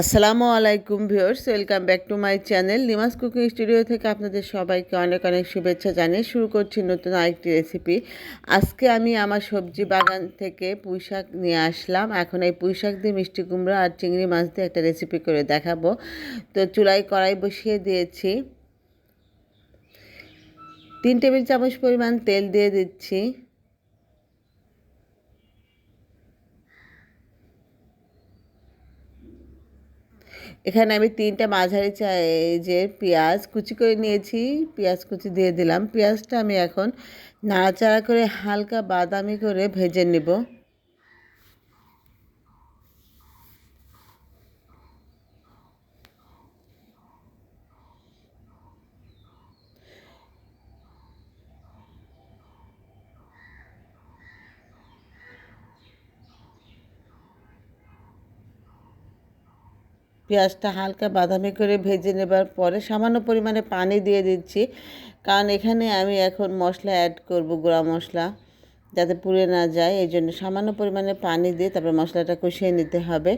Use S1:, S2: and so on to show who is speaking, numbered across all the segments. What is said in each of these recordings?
S1: আসসালামু আলাইকুম viewers, welcome back to my channel Nima's cooking studio থেকে আপনাদের সবাইকে অনেক অনেক শুভেচ্ছা জানিয়ে শুরু করছি নতুন আরেকটি রেসিপি আজকে আমি আমার সবজি বাগান থেকে পুঁই শাক নিয়ে আসলাম। এখন এই পুঁই শাক দিয়ে মিষ্টি কুমড়ো আর চিংড়ি মাছ দিয়ে একটা রেসিপি করে দেখাবো। তো চুলায় কড়াই বসিয়ে দিয়েছি। তিন টেবিল চামচ পরিমাণ তেল দিয়ে দিচ্ছি। এখানে আমি তিনটা মাঝারি যে পেঁয়াজ কুচি করে নিয়েছি। পেঁয়াজ কুচি দিয়ে দিলাম। পেঁয়াজটা আমি এখন নাড়াচাড়া করে হালকা বাদামি করে ভেজে নেব। পেঁয়াজটা হালকা বাদামি করে ভেজে নেবার পরে সামান্য পরিমাণে পানি দিয়ে দিচ্ছি। কারণ এখানে আমি এখন মশলা অ্যাড করব, গুঁড়া মশলা, যাতে পুড়ে না যায়। এই জন্য সামান্য পরিমাণে পানি দিয়ে তারপরে মশলাটা কষিয়ে নিতে হবে।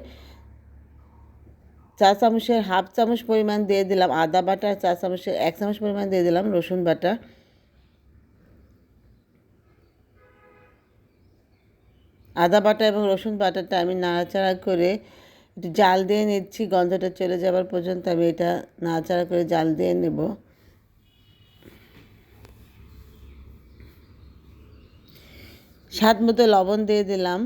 S1: চা চামচের হাফ চামচ পরিমাণ দিয়ে দিলাম আদা বাটা, চা চামচের এক চামচ পরিমাণ দিয়ে দিলাম রসুন বাটা। আদা বাটা এবং রসুন বাটাটা আমি নাড়াচাড়া করে একটু জাল দিয়ে নিচ্ছি, গন্ধটা চলে যাবার পর্যন্ত আমি এটা নাড়াচাড়া করে জাল দিয়ে নেব। স্বাদ মতো লবণ দিয়ে দিলাম।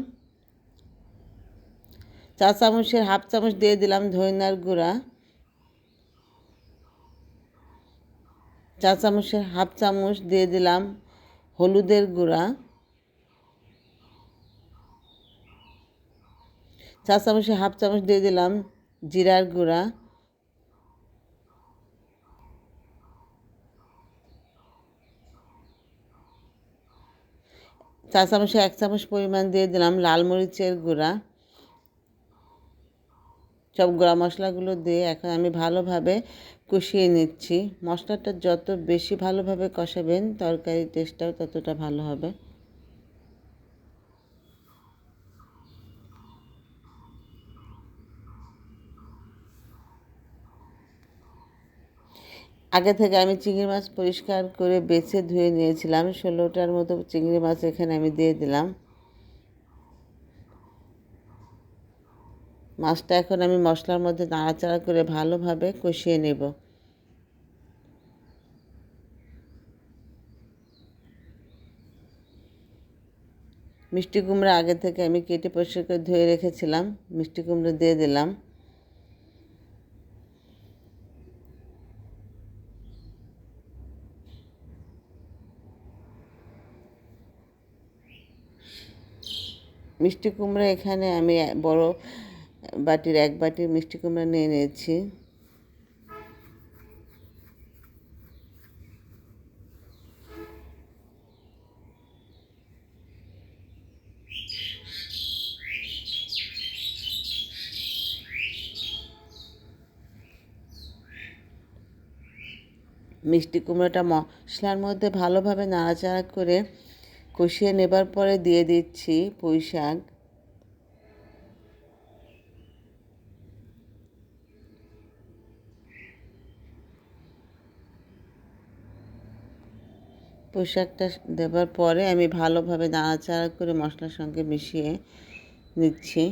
S1: চা চামচের হাফ চামচ দিয়ে দিলাম ধইনার গুঁড়া। চা চামচের হাফ চামচ দিয়ে দিলাম হলুদের গুঁড়া। চা চামচে হাফ চামচ দিয়ে দিলাম জিরার গুঁড়া। চা চামচে এক চামচ পরিমাণ দিয়ে দিলাম লাল মরিচের গুঁড়া। সব গুঁড়া মশলাগুলো দিয়ে এখন আমি ভালোভাবে কষিয়ে নিচ্ছি। মশলাটা যত বেশি ভালোভাবে কষাবেন, তরকারির টেস্টটাও ততটা ভালো হবে। আগে থেকে আমি চিংড়ি মাছ পরিষ্কার করে বেছে ধুয়ে নিয়েছিলাম। ষোলোটার মতো চিংড়ি মাছ এখানে আমি দিয়ে দিলাম। মাছটা এখন আমি মশলার মধ্যে নাড়াচাড়া করে ভালোভাবে কষিয়ে নেব। মিষ্টি কুমড়া আগে থেকে আমি কেটে পরিষ্কার করে ধুয়ে রেখেছিলাম। মিষ্টি কুমড়ো দিয়ে দিলাম। মিষ্টি কুমড়া এখানে আমি বড় বাটির এক বাটির মিষ্টি কুমড়া নিয়ে নিয়েছি। মিষ্টি কুমড়োটা মশলার মধ্যে ভালোভাবে নাড়াচাড়া করে কষিয়ে নেবার পরে দিয়ে দিচ্ছি পুঁই শাক। পোশাকটা দেবার পরে আমি ভালোভাবে নাড়াচাড়া করে মশলার সঙ্গে মিশিয়ে নিচ্ছি।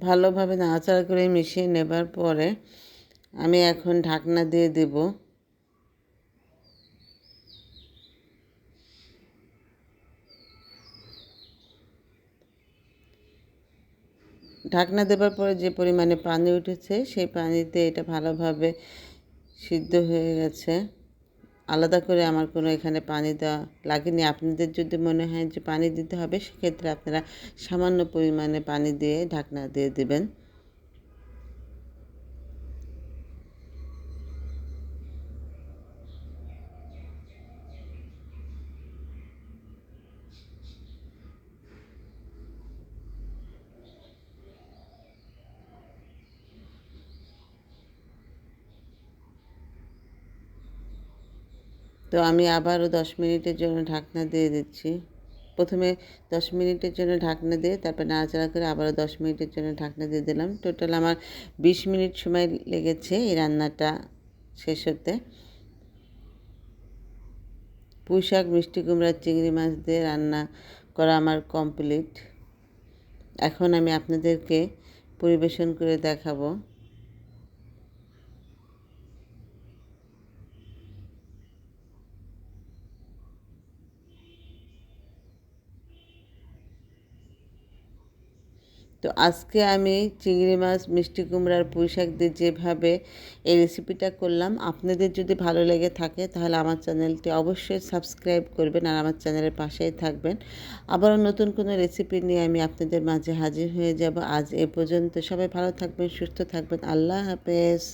S1: ভালোভাবে নাড়াচাড়া করে মিশিয়ে নেবার পরে আমি এখন ঢাকনা দিয়ে দেব। ঢাকনা দেবার পরে যে পরিমাণে পানি উঠেছে, সেই পানিতে এটা ভালোভাবে সিদ্ধ হয়ে গেছে। আলাদা করে আমার কোনো এখানে পানি দেওয়া লাগেনি। আপনাদের যদি মনে হয় যে পানি দিতে হবে, সেক্ষেত্রে আপনারা সামান্য পরিমাণে পানি দিয়ে ঢাকনা দিয়ে দেবেন। তো আমি আবারও দশ মিনিটের জন্য ঢাকনা দিয়ে দিচ্ছি। প্রথমে দশ মিনিটের জন্য ঢাকনা দিয়ে তারপর নাড়াচাড়া করে আবারও দশ মিনিটের জন্য ঢাকনা দিয়ে দিলাম। টোটাল আমার বিশ মিনিট সময় লেগেছে এই রান্নাটা শেষ হতে। পুঁই শাক মিষ্টি কুমড়া, চিংড়ি মাছ দিয়ে রান্না করা আমার কমপ্লিট। এখন আমি আপনাদেরকে পরিবেশন করে দেখাবো। তো আজকে আমি চিংড়ি মাছ, মিষ্টি কুমড়ার পুঁই শাক দিয়ে যেভাবে এই রেসিপিটা করলাম, আপনাদের যদি ভালো লেগে থাকে তাহলে আমার চ্যানেলটি অবশ্যই সাবস্ক্রাইব করবেন আর আমার চ্যানেলের পাশেই থাকবেন। আবারও নতুন কোনো রেসিপি নিয়ে আমি আপনাদের মাঝে হাজির হয়ে যাব। আজ এ পর্যন্ত সবাই ভালো থাকবেন, সুস্থ থাকবেন। আল্লাহ হাফেজ।